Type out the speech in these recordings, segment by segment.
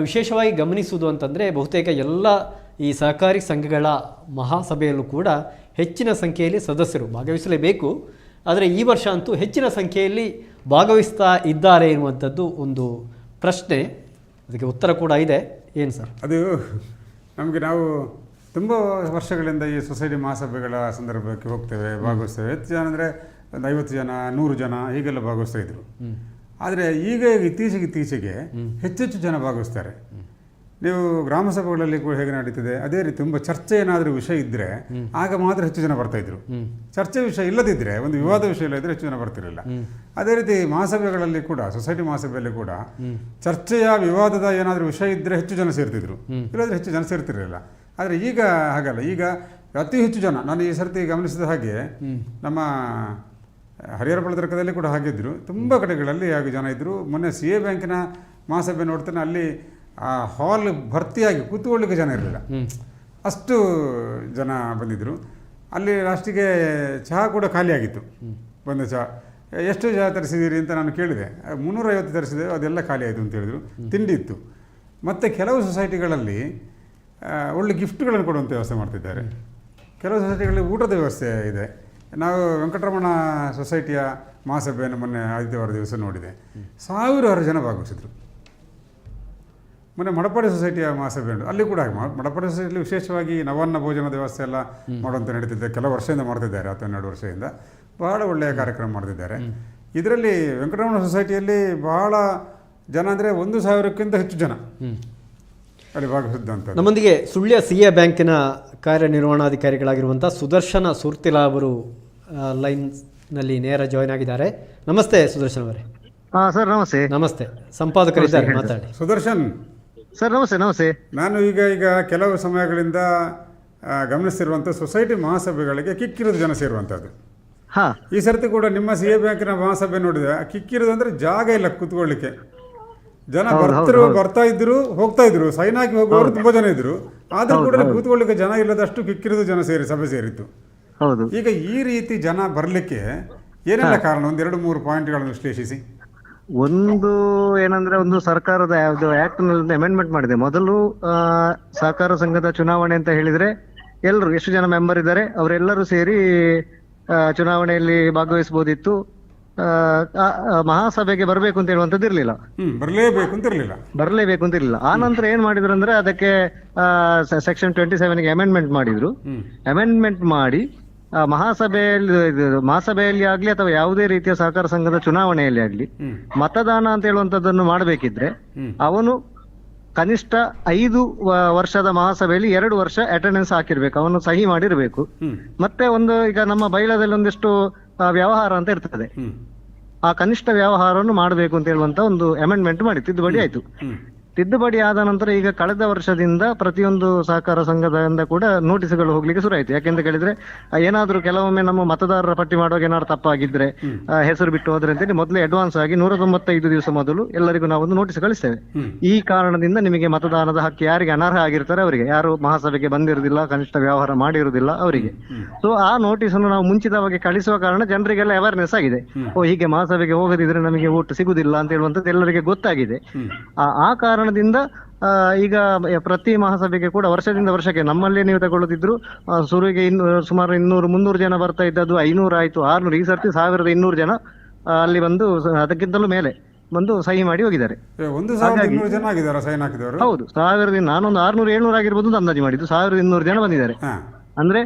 ವಿಶೇಷವಾಗಿ ಗಮನಿಸುವುದು ಅಂತಂದರೆ ಬಹುತೇಕ ಎಲ್ಲ ಈ ಸಹಕಾರಿ ಸಂಘಗಳ ಮಹಾಸಭೆಯಲ್ಲೂ ಕೂಡ ಹೆಚ್ಚಿನ ಸಂಖ್ಯೆಯಲ್ಲಿ ಸದಸ್ಯರು ಭಾಗವಹಿಸಲೇಬೇಕು. ಆದರೆ ಈ ವರ್ಷ ಅಂತೂ ಹೆಚ್ಚಿನ ಸಂಖ್ಯೆಯಲ್ಲಿ ಭಾಗವಹಿಸ್ತಾ ಇದ್ದಾರೆ ಎನ್ನುವಂಥದ್ದು ಒಂದು ಪ್ರಶ್ನೆ. ಅದಕ್ಕೆ ಉತ್ತರ ಕೂಡ ಇದೆ. ಏನು ಸರ್? ಅದು ನಮಗೆ ನಾವು ತುಂಬ ವರ್ಷಗಳಿಂದ ಈ ಸೊಸೈಟಿ ಮಹಾಸಭೆಗಳ ಸಂದರ್ಭಕ್ಕೆ ಹೋಗ್ತೇವೆ ಭಾಗವಹಿಸ್ತೇವೆ. ಹೆಚ್ಚು ಜನ ಅಂದರೆ ಒಂದು ಐವತ್ತು ಜನ ನೂರು ಜನ ಹೀಗೆಲ್ಲ ಭಾಗವಹಿಸ್ತಾ ಇದ್ರು. ಆದರೆ ಈಗ ಇತ್ತೀಚೆಗೆ ಇತ್ತೀಚೆಗೆ ಹೆಚ್ಚೆಚ್ಚು ಜನ ಭಾಗವಹಿಸ್ತಾರೆ. ನೀವು ಗ್ರಾಮ ಸಭೆಗಳಲ್ಲಿ ಕೂಡ ಹೇಗೆ ನಡೀತದೆ ಅದೇ ರೀತಿ ತುಂಬ ಚರ್ಚೆ ಏನಾದರೂ ವಿಷಯ ಇದ್ದರೆ ಆಗ ಮಾತ್ರ ಹೆಚ್ಚು ಜನ ಬರ್ತಾ ಇದ್ರು. ಚರ್ಚೆ ವಿಷಯ ಇಲ್ಲದಿದ್ದರೆ ಒಂದು ವಿವಾದ ವಿಷಯ ಇಲ್ಲದಿದ್ದರೆ ಹೆಚ್ಚು ಜನ ಬರ್ತಿರಲಿಲ್ಲ. ಅದೇ ರೀತಿ ಮಹಾಸಭೆಗಳಲ್ಲಿ ಕೂಡ ಸೊಸೈಟಿ ಮಹಾಸಭೆಯಲ್ಲಿ ಕೂಡ ಚರ್ಚೆಯ ವಿವಾದದ ಏನಾದರೂ ವಿಷಯ ಇದ್ದರೆ ಹೆಚ್ಚು ಜನ ಸೇರ್ತಿದ್ರು. ಇಲ್ಲದ್ರೆ ಹೆಚ್ಚು ಜನ ಸೇರ್ತಿರಲಿಲ್ಲ. ಆದರೆ ಈಗ ಹಾಗಲ್ಲ. ಈಗ ಅತಿ ಹೆಚ್ಚು ಜನ ನಾನು ಈ ಸರ್ತಿ ಗಮನಿಸಿದ ಹಾಗೆ ನಮ್ಮ ಹರಿಹರ ಬಳದರ್ಕದಲ್ಲಿ ಕೂಡ ಹಾಗಿದ್ದರು ತುಂಬ ಕಡೆಗಳಲ್ಲಿ ಹಾಗೆ ಜನ ಇದ್ದರು ಮೊನ್ನೆ ಸಿ ಎ ಬ್ಯಾಂಕಿನ ಮಹಾಸಭೆ ನೋಡ್ತಾನೆ ಅಲ್ಲಿ ಆ ಹಾಲ್ ಭರ್ತಿಯಾಗಿ ಕೂತ್ಕೊಳ್ಳಿಕ್ಕೆ ಜನ ಇರಲಿಲ್ಲ. ಅಷ್ಟು ಜನ ಬಂದಿದ್ದರು ಅಲ್ಲಿ ಲಾಸ್ಟಿಗೆ ಚಹಾ ಕೂಡ ಖಾಲಿಯಾಗಿತ್ತು. ಬಂದ ಚಹಾ. ಎಷ್ಟು ಚಹಾ ತರಿಸಿದ್ದೀರಿ ಅಂತ ನಾನು ಕೇಳಿದೆ. ಮುನ್ನೂರೈವತ್ತು ತರಿಸಿದೆ ಅದೆಲ್ಲ ಖಾಲಿ ಆಯಿತು ಅಂತ ಹೇಳಿದರು. ತಿಂಡಿ ಇತ್ತು. ಮತ್ತು ಕೆಲವು ಸೊಸೈಟಿಗಳಲ್ಲಿ ಒಳ್ಳೆ ಗಿಫ್ಟ್ಗಳನ್ನು ಕೊಡುವಂಥ ವ್ಯವಸ್ಥೆ ಮಾಡ್ತಿದ್ದಾರೆ. ಕೆಲವು ಸೊಸೈಟಿಗಳಲ್ಲಿ ಊಟದ ವ್ಯವಸ್ಥೆ ಇದೆ. ನಾವು ವೆಂಕಟರಮಣ ಸೊಸೈಟಿಯ ಮಹಾಸಭೆಯನ್ನು ಮೊನ್ನೆ ಆದಿತ್ಯವಾರ ದಿವಸ ನೋಡಿದೆ. ಸಾವಿರಾರು ಜನ ಭಾಗವಹಿಸಿದ್ರು. ಮೊನ್ನೆ ಮಡಪಾಡಿ ಸೊಸೈಟಿಯ ಮಹಾಸಭೆ ಉಂಟು. ಅಲ್ಲಿ ಕೂಡ ಮಡಪಾಡಿ ಸೊಸೈಟಿಯಲ್ಲಿ ವಿಶೇಷವಾಗಿ ನವನ್ನ ಭೋಜನದ ವ್ಯವಸ್ಥೆ ಎಲ್ಲ ಮಾಡುವಂಥ ನಡೀತಿದ್ದೆ ಕೆಲವು ವರ್ಷದಿಂದ ಮಾಡ್ತಿದ್ದಾರೆ ಹತ್ತು ಹನ್ನೆರಡು ವರ್ಷದಿಂದ. ಬಹಳ ಒಳ್ಳೆಯ ಕಾರ್ಯಕ್ರಮ ಮಾಡ್ತಿದ್ದಾರೆ. ಇದರಲ್ಲಿ ವೆಂಕಟರಮಣ ಸೊಸೈಟಿಯಲ್ಲಿ ಬಹಳ ಜನ ಅಂದರೆ ಒಂದು ಸಾವಿರಕ್ಕಿಂತ ಹೆಚ್ಚು ಜನ. ನಮ್ಮೊಂದಿಗೆ ಸುಳ್ಯ ಸಿ ಎ ಬ್ಯಾಂಕಿನ ಕಾರ್ಯನಿರ್ವಹಣಾಧಿಕಾರಿಗಳಾಗಿರುವಂಥ ಸುದರ್ಶನ ಸುರ್ತಿಲಾ ಅವರು ಲೈನ್ ಲೈನ್ನಲ್ಲಿ ನೇರ ಜಾಯ್ನ್ ಆಗಿದ್ದಾರೆ. ನಮಸ್ತೆ ಸುದರ್ಶನ್ ಅವರೇ. ಹಾ ಸರ್ ನಮಸ್ತೆ. ನಮಸ್ತೆ. ಸಂಪಾದಕರಿದ್ದಾರೆ ಮಾತಾಡಿ. ಸುದರ್ಶನ್. ಸರ್ ನಮಸ್ತೆ ನಮಸ್ತೆ. ನಾನು ಈಗ ಈಗ ಕೆಲವು ಸಮಯಗಳಿಂದ ಗಮನಿಸಿರುವಂಥ ಸೊಸೈಟಿ ಮಹಾಸಭೆಗಳಿಗೆ ಕಿಕ್ಕಿರೋದು ಜನ ಸೇರುವಂಥದ್ದು ಹಾ. ಈ ಸರ್ತಿ ಕೂಡ ನಿಮ್ಮ ಸಿ ಎ ಬ್ಯಾಂಕಿನ ಮಹಾಸಭೆ ನೋಡಿದೆ ಕಿಕ್ಕಿರಿದು ಅಂದರೆ ಜಾಗ ಇಲ್ಲ ಕೂತ್ಕೊಳ್ಳಿಕ್ಕೆ. ಜನ ಬರ್ತಿರು ಬರ್ತಾ ಇದ್ರು ಹೋಗ್ತಾ ಇದ್ರು. ಸೈನ್ ಹಾಕಿ ಹೋಗುವವರು ತುಂಬಾ ಜನ ಇದ್ರು. ಆದ್ರೂ ಕೂಡ ಕೂತ್ಕೊಳ್ಳಿಕ್ಕೆ ಜನ ಇಲ್ಲದಷ್ಟು ಕಿಕ್ಕಿರಿದು ಜನ ಸೇರಿ ಸಭೆ ಸೇರಿತ್ತು. ಹೌದು. ಈಗ ಈ ರೀತಿ ಜನ ಬರ್ಲಿಕ್ಕೆ ಏನೆಲ್ಲ ಕಾರಣ? ಒಂದೆರಡು ಮೂರು ಪಾಯಿಂಟ್ಗಳನ್ನು ವಿಶ್ಲೇಷಿಸಿ. ಒಂದು ಏನಂದ್ರೆ ಒಂದು ಸರ್ಕಾರದ ಯಾವ್ದು ಆಕ್ಟ್ನಲ್ಲಿ ಅಮೆಂಡ್ಮೆಂಟ್ ಮಾಡಿದೆ. ಮೊದಲು ಸಹಕಾರ ಸಂಘದ ಚುನಾವಣೆ ಅಂತ ಹೇಳಿದ್ರೆ ಎಲ್ಲರೂ ಎಷ್ಟು ಜನ ಮೆಂಬರ್ ಇದ್ದಾರೆ ಅವರೆಲ್ಲರೂ ಸೇರಿ ಚುನಾವಣೆಯಲ್ಲಿ ಭಾಗವಹಿಸಬಹುದಿತ್ತು. ಮಹಾಸಭೆಗೆ ಬರಬೇಕು ಅಂತ ಹೇಳುವಂತದ್ದು ಇರಲಿಲ್ಲ. ಬರಲೇಬೇಕು ಅಂತ ಇರಲಿಲ್ಲ. ಬರಲೇಬೇಕು ಅಂತ ಇರಲಿಲ್ಲ. ಆ ನಂತರ ಏನ್ ಮಾಡಿದ್ರು ಅಂದ್ರೆ ಅದಕ್ಕೆ ಸೆಕ್ಷನ್ ಟ್ವೆಂಟಿ ಸೆವೆನ್ಗೆ ಅಮೆಂಡ್ಮೆಂಟ್ ಮಾಡಿದ್ರು. ಅಮೆಂಡ್ಮೆಂಟ್ ಮಾಡಿ ಮಹಾಸಭೆಯಲ್ಲಿ ಮಹಾಸಭೆಯಲ್ಲಿ ಆಗ್ಲಿ ಅಥವಾ ಯಾವುದೇ ರೀತಿಯ ಸಹಕಾರ ಸಂಘದ ಚುನಾವಣೆಯಲ್ಲಿ ಆಗ್ಲಿ ಮತದಾನ ಅಂತ ಹೇಳುವಂತದ್ದನ್ನು ಮಾಡಬೇಕಿದ್ರೆ ಅವನು ಕನಿಷ್ಠ ಐದು ವರ್ಷದ ಮಹಾಸಭೆಯಲ್ಲಿ ಎರಡು ವರ್ಷ ಅಟೆಂಡೆನ್ಸ್ ಹಾಕಿರ್ಬೇಕು. ಅವನು ಸಹಿ ಮಾಡಿರ್ಬೇಕು. ಮತ್ತೆ ಒಂದು ಈಗ ನಮ್ಮ ಬೈಲದಲ್ಲಿ ಒಂದಿಷ್ಟು ವ್ಯವಹಾರ ಅಂತ ಇರ್ತದೆ. ಆ ಕನಿಷ್ಠ ವ್ಯವಹಾರವನ್ನು ಮಾಡಬೇಕು ಅಂತ ಹೇಳುವಂತ ಒಂದು ಅಮೆಂಡ್ಮೆಂಟ್ ಮಾಡಿ ತಿದ್ದುಪಡಿ ಆಯ್ತು. ತಿದ್ದುಪಡಿ ಆದ ನಂತರ ಈಗ ಕಳೆದ ವರ್ಷದಿಂದ ಪ್ರತಿಯೊಂದು ಸಹಕಾರ ಸಂಘದಿಂದ ಕೂಡ ನೋಟಿಸ್ಗಳು ಹೋಗ್ಲಿಕ್ಕೆ ಶುರು ಆಯ್ತು ಯಾಕೆಂತ ಕೇಳಿದ್ರೆ ಏನಾದ್ರೂ ಕೆಲವೊಮ್ಮೆ ನಮ್ಮ ಮತದಾರರ ಪಟ್ಟಿ ಮಾಡುವಾಗ ಏನಾದ್ರು ತಪ್ಪಾಗಿದ್ರೆ ಹೆಸರು ಬಿಟ್ಟು ಹೋದ್ರೆ ಅಂತೇಳಿ ಮೊದಲೇ ಅಡ್ವಾನ್ಸ್ ಆಗಿ ನೂರ ತೊಂಬತ್ತೈದು ದಿವಸ ಮೊದಲು ಎಲ್ಲರಿಗೂ ನಾವು ಒಂದು ನೋಟಿಸ್ ಕಳಿಸ್ತೇವೆ ಈ ಕಾರಣದಿಂದ ನಿಮಗೆ ಮತದಾನದ ಹಕ್ಕು ಯಾರಿಗೆ ಅನರ್ಹ ಆಗಿರ್ತಾರೆ ಅವರಿಗೆ. ಯಾರು ಮಹಾಸಭೆಗೆ ಬಂದಿರುವುದಿಲ್ಲ ಕನಿಷ್ಠ ವ್ಯವಹಾರ ಮಾಡಿರುವುದಿಲ್ಲ ಅವರಿಗೆ. ಸೊ ಆ ನೋಟಿಸ್ ಅನ್ನು ನಾವು ಮುಂಚಿತವಾಗಿ ಕಳಿಸುವ ಕಾರಣ ಜನರಿಗೆಲ್ಲ ಅವೇರ್ನೆಸ್ ಆಗಿದೆ. ಓ ಹೀಗೆ ಮಹಾಸಭೆಗೆ ಹೋಗದಿದ್ರೆ ನಮಗೆ ಓಟ್ ಸಿಗುದಿಲ್ಲ ಅಂತ ಹೇಳುವಂತದ್ದು ಎಲ್ಲರಿಗೆ ಗೊತ್ತಾಗಿದೆ. ಆ- ಆ ಕಾರಣದಿಂದ ಆ, ಈಗ ಪ್ರತಿ ಮಹಾಸಭೆಗೆ ಕೂಡ ವರ್ಷದಿಂದ ವರ್ಷಕ್ಕೆ ನಮ್ಮಲ್ಲೇ ನೀವು ತಗೊಳ್ಳುತ್ತಿದ್ರು ಆ, ಶುರುವಿಗೆ ಇನ್ನು ಸುಮಾರು ಇನ್ನೂರು ಮುನ್ನೂರು ಜನ ಬರ್ತಾ ಇದ್ದದ್ದು ಐನೂರು ಆಯ್ತು ಆರ್ನೂರು ಈ ಸರ್ತಿ ಸಾವಿರದ ಇನ್ನೂರು ಜನ ಅಲ್ಲಿ ಬಂದು ಅದಕ್ಕಿಂತಲೂ ಮೇಲೆ ಬಂದು ಸಹಿ ಮಾಡಿ ಹೋಗಿದ್ದಾರೆ. ಒಂದು ಜನ ಸೈನ್ ಹಾಕಿದವರು? ಹೌದು ಸಾವಿರದ ನಾನೊಂದು ಆರ್ನೂರು ಏಳ್ನೂರು ಆಗಿರ್ಬೋದು ಅಂತ ಅಂದಾಜು ಮಾಡಿದ್ದು ಸಾವಿರದ ಇನ್ನೂರು ಜನ ಬಂದಿದ್ದಾರೆ. ಅಂದ್ರೆ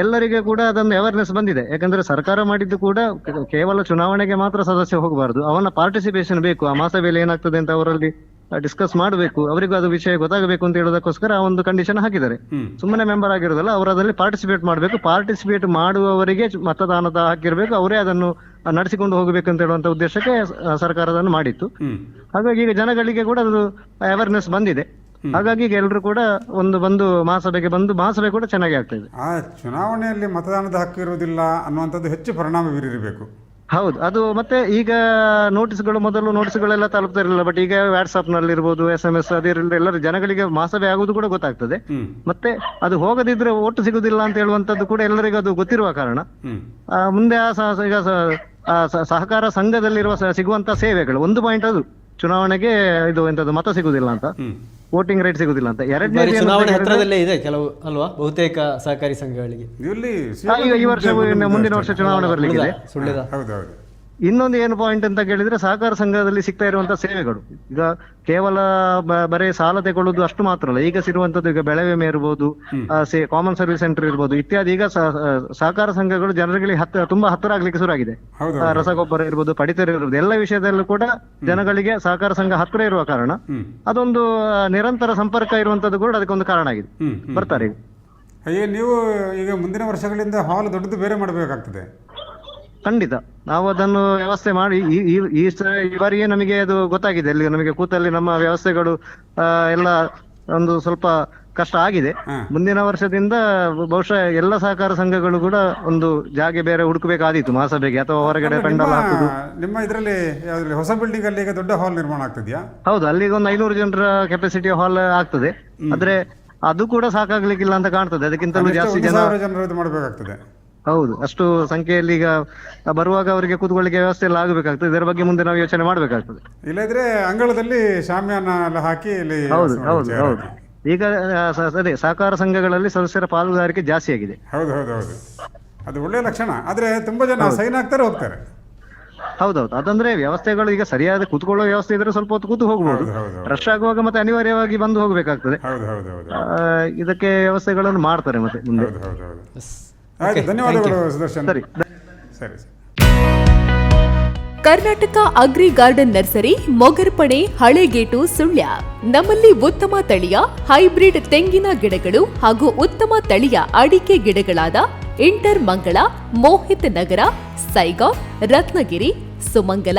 ಎಲ್ಲರಿಗೆ ಕೂಡ ಅದೊಂದು ಅವೇರ್ನೆಸ್ ಬಂದಿದೆ. ಯಾಕಂದ್ರೆ ಸರ್ಕಾರ ಮಾಡಿದ್ದು ಕೂಡ ಕೇವಲ ಚುನಾವಣೆಗೆ ಮಾತ್ರ ಸದಸ್ಯ ಹೋಗಬಾರದು. ಅವನ ಪಾರ್ಟಿಸಿಪೇಷನ್ ಬೇಕು. ಆ ಮಾಸಭೆಯಲ್ಲಿ ಏನಾಗ್ತದೆ ಅಂತ ಅವರಲ್ಲಿ ಡಿಸ್ಕಸ್ ಮಾಡಬೇಕು. ಅವರಿಗೂ ಅದು ವಿಷಯ ಗೊತ್ತಾಗಬೇಕು ಅಂತ ಹೇಳೋದಕ್ಕೋಸ್ಕರ ಆ ಒಂದು ಕಂಡೀಷನ್ ಹಾಕಿದ್ದಾರೆ. ಸುಮ್ಮನೆ ಮೆಂಬರ್ ಆಗಿರೋದಲ್ಲ ಅವರು ಅದರಲ್ಲಿ ಪಾರ್ಟಿಸಿಪೇಟ್ ಮಾಡಬೇಕು. ಪಾರ್ಟಿಸಿಪೇಟ್ ಮಾಡುವವರಿಗೆ ಮತದಾನದ ಹಾಕಿರಬೇಕು ಅವರೇ ಅದನ್ನು ನಡೆಸಿಕೊಂಡು ಹೋಗಬೇಕು ಅಂತ ಹೇಳುವಂತ ಉದ್ದೇಶಕ್ಕೆ ಸರ್ಕಾರ ಅದನ್ನು ಮಾಡಿತ್ತು. ಹಾಗಾಗಿ ಈಗ ಜನಗಳಿಗೆ ಕೂಡ ಅದು ಅವೇರ್ನೆಸ್ ಬಂದಿದೆ. ಹಾಗಾಗಿ ಈಗ ಎಲ್ಲರೂ ಕೂಡ ಒಂದು ಬಂದು ಮಹಾಸಭೆಗೆ ಬಂದು ಮಹಾಸಭೆ ಕೂಡ ಚೆನ್ನಾಗಿ ಆಗ್ತಾ ಇದೆ. ಆ ಚುನಾವಣೆಯಲ್ಲಿ ಮತದಾನದ ಹಕ್ಕು ಇರುವುದಿಲ್ಲ ಅನ್ನುವಂಥದ್ದು ಹೆಚ್ಚು ಪರಿಣಾಮ ಬೀರಿರಬೇಕು ಹೌದು ಅದು ಮತ್ತೆ ಈಗ ನೋಟಿಸ್ಗಳು ಮೊದಲು ನೋಟಿಸ್ಗಳೆಲ್ಲ ತಲುಪ್ತಾ ಇರಲಿಲ್ಲ ಬಟ್ ಈಗ ವಾಟ್ಸ್ಆಪ್ನಲ್ಲಿ ಇರ್ಬೋದು ಎಸ್ ಎಂ ಎಸ್ ಅದಿರಲಿಲ್ಲ ಎಲ್ಲರೂ ಜನಗಳಿಗೆ ಮಾಸವೇ ಆಗುದು ಕೂಡ ಗೊತ್ತಾಗ್ತದೆ. ಮತ್ತೆ ಅದು ಹೋಗದಿದ್ರೆ ಒಟ್ಟು ಸಿಗುದಿಲ್ಲ ಅಂತ ಹೇಳುವಂತದ್ದು ಕೂಡ ಎಲ್ಲರಿಗೂ ಅದು ಗೊತ್ತಿರುವ ಕಾರಣ. ಆ, ಮುಂದೆ ಆ ಈಗ ಸಹಕಾರ ಸಂಘದಲ್ಲಿರುವ ಸಿಗುವಂತ ಸೇವೆಗಳು ಒಂದು ಪಾಯಿಂಟ್ ಅದು. ಚುನಾವಣೆಗೆ ಇದು ಎಂತದ್ದು ಮತ ಸಿಗುದಿಲ್ಲ ಅಂತ. ವೋಟಿಂಗ್ ರೈಟ್ ಸಿಗುದಿಲ್ಲ ಅಂತ. ಎರಡನೇ ಚುನಾವಣೆ ಹತ್ರದಲ್ಲೇ ಇದೆ ಕೆಲವು ಅಲ್ವಾ? ಬಹುತೇಕ ಸಹಕಾರಿ ಸಂಘಗಳಿಗೆ. ಇಲ್ಲಿ ಈಗ ಈ ವರ್ಷ ಮುಂದಿನ ವರ್ಷ ಚುನಾವಣೆ ಬರ್ಲಿಕ್ಕಿದೆ. ಸುಳ್ಳಿದ. ಹೌದೌದು ಇನ್ನೊಂದು ಏನು ಪಾಯಿಂಟ್ ಅಂತ ಕೇಳಿದ್ರೆ ಸಹಕಾರ ಸಂಘದಲ್ಲಿ ಸಿಗ್ತಾ ಇರುವಂತಹ ಸೇವೆಗಳು. ಈಗ ಕೇವಲ ಬರೇ ಸಾಲ ತಗೊಳ್ಳುದು ಅಷ್ಟು ಮಾತ್ರ ಅಲ್ಲ. ಈಗ ಸಿರುವಂತದ್ದು ಈಗ ಬೆಳೆ ವಿಮೆ ಇರ್ಬೋದು ಕಾಮನ್ ಸರ್ವಿಸ್ ಸೆಂಟರ್ ಇರ್ಬೋದು ಇತ್ಯಾದಿ. ಈಗ ಸಹಕಾರ ಸಂಘಗಳು ಜನರಿಗೆ ಹತ್ತ ತುಂಬಾ ಹತ್ತಿರ ಆಗ್ಲಿಕ್ಕೆ ಶುರು ಆಗಿದೆ ರಸಗೊಬ್ಬರ ಇರ್ಬೋದು ಪಡಿತರ ಇರ್ಬೋದು ಎಲ್ಲ ವಿಷಯದಲ್ಲೂ ಕೂಡ ಜನಗಳಿಗೆ ಸಹಕಾರ ಸಂಘ ಹತ್ತಿರ ಇರುವ ಕಾರಣ ಅದೊಂದು ನಿರಂತರ ಸಂಪರ್ಕ ಇರುವಂತದ್ದು ಕೂಡ ಅದಕ್ಕೊಂದು ಕಾರಣ ಆಗಿದೆ. ಬರ್ತಾರೆ ಈಗ. ಅಯ್ಯೋ ನೀವು ಈಗ ಮುಂದಿನ ವರ್ಷಗಳಿಂದ ಹಾಲ್ ದೊಡ್ಡದು ಬೇರೆ ಮಾಡಬೇಕಾಗ್ತದೆ. ಖಂಡಿತ. ನಾವು ಅದನ್ನು ವ್ಯವಸ್ಥೆ ಮಾಡಿ ಈ ಈ- ಈ ಸ- ಈ ಬಾರಿಗೆ ನಮಗೆ ಅದು ಗೊತ್ತಾಗಿದೆ. ಅಲ್ಲಿ ನಮಗೆ ಕೂತಲ್ಲಿ ನಮ್ಮ ವ್ಯವಸ್ಥೆಗಳು ಆ, ಎಲ್ಲ ಒಂದು ಸ್ವಲ್ಪ ಕಷ್ಟ ಆಗಿದೆ. ಹಾ. ಮುಂದಿನ ವರ್ಷದಿಂದ ಬಹುಶಃ ಎಲ್ಲ ಸಹಕಾರ ಸಂಘಗಳು ಕೂಡ ಒಂದು ಜಾಗೆ ಬೇರೆ ಹುಡುಕಬೇಕಾದೀತು ಮಹಾಸಭೆಗೆ ಅಥವಾ ಹೊರಗಡೆ ನಿಮ್ಮ ಪೆಂಡಲ್ ಹಾಕುದು. ನಿಮ್ಮ ಇದರಲ್ಲಿ ಯಾವ್ದ್ರಲ್ಲಿ ಹೊಸ ಬಿಲ್ಡಿಂಗ್ ಅಲ್ಲಿ ಈಗ ದೊಡ್ಡ ಹಾಲ್ ನಿರ್ಮಾಣ ಆಗ್ತಿದ್ಯಾ? ಹೌದು ಅಲ್ಲಿಗೆ ಒಂದು ಐನೂರು ಜನರ ಕೆಪಾಸಿಟಿ ಹಾಲ್ ಆಗ್ತದೆ. ಆದ್ರೆ ಅದು ಕೂಡ ಸಾಕಾಗ್ಲಿಕ್ಕಿಲ್ಲ ಅಂತ ಕಾಣ್ತದೆ. ಅದಕ್ಕಿಂತಲೂ ಜಾಸ್ತಿ ಒಂದು ಜನ ಸಾವಿರ ಜನರದ್ದು ಮಾಡಬೇಕಾಗ್ತದೆ. ಹೌದು ಅಷ್ಟು ಸಂಖ್ಯೆಯಲ್ಲಿ ಈಗ ಬರುವಾಗ ಅವರಿಗೆ ಕೂತ್ಕೊಳ್ಳಿಕ್ಕೆ ವ್ಯವಸ್ಥೆ ಎಲ್ಲ ಆಗಬೇಕಾಗ್ತದೆ. ಇದರ ಬಗ್ಗೆ ಮುಂದೆ ನಾವು ಯೋಚನೆ ಮಾಡಬೇಕಾಗ್ತದೆ. ಇಲ್ಲದ್ರೆ ಅಂಗಳದಲ್ಲಿ ಶಾಮ್ಯಾನ ಎಲ್ಲ ಹಾಕಿ ಇಲ್ಲಿ ಹೌದು ಹೌದು ಹೌದು. ಈಗ ಸ- ಅದೇ ಸಹಕಾರ ಸಂಘಗಳಲ್ಲಿ ಸದಸ್ಯರ ಪಾಲುದಾರಿಕೆ ಜಾಸ್ತಿ ಆಗಿದೆ. ಹೌದು ಹೌದು ಹೌದು. ಅದು ಒಳ್ಳೆ ಲಕ್ಷಣ. ಆದ್ರೆ ತುಂಬಾ ಜನ ಸೈನ್ ಆಗ್ತಾರೆ ಹೋಗ್ತಾರೆ. ಹೌದೌದು. ಅದಂದ್ರೆ ವ್ಯವಸ್ಥೆಗಳು ಈಗ ಸರಿಯಾದ ಕೂತ್ಕೊಳ್ಳೋ ವ್ಯವಸ್ಥೆ ಇದ್ರೆ ಸ್ವಲ್ಪ ಹೊತ್ತು ಕೂತು ಹೋಗ್ಬೋದು. ಹೌದು ಹೌದು ಹೌದು. ರಶ್ ಆಗುವಾಗ ಮತ್ತೆ ಅನಿವಾರ್ಯವಾಗಿ ಬಂದು ಹೋಗ್ಬೇಕಾಗ್ತದೆ. ಹೌದು ಹೌದು ಹೌದು. ಆ, ಇದಕ್ಕೆ ವ್ಯವಸ್ಥೆಗಳನ್ನು ಮಾಡ್ತಾರೆ ಮತ್ತೆ ಮುಂದೆ. ಹೌದು ಹೌದು ಹೌದು. ಎಸ್. ಆಯ್ತು ಧನ್ಯವಾದಗಳು ಸುದರ್ಶನ್. ಸರಿ ಸರಿ Karnataka agri garden nursery Mogarpane Halegate Sullia. ನಮ್ಮಲ್ಲಿ ಉತ್ತಮ ತಳಿಯ ಹೈಬ್ರಿಡ್ ತೆಂಗಿನ ಗಿಡಗಳು ಹಾಗೂ ಉತ್ತಮ ತಳಿಯ ಅಡಿಕೆ ಗಿಡಗಳಾದ ಇಂಟರ್ ಮಂಗಳ ಮೋಹಿತ್ ನಗರ ಸೈಗಾವ್ ರತ್ನಗಿರಿ ಸುಮಂಗಲ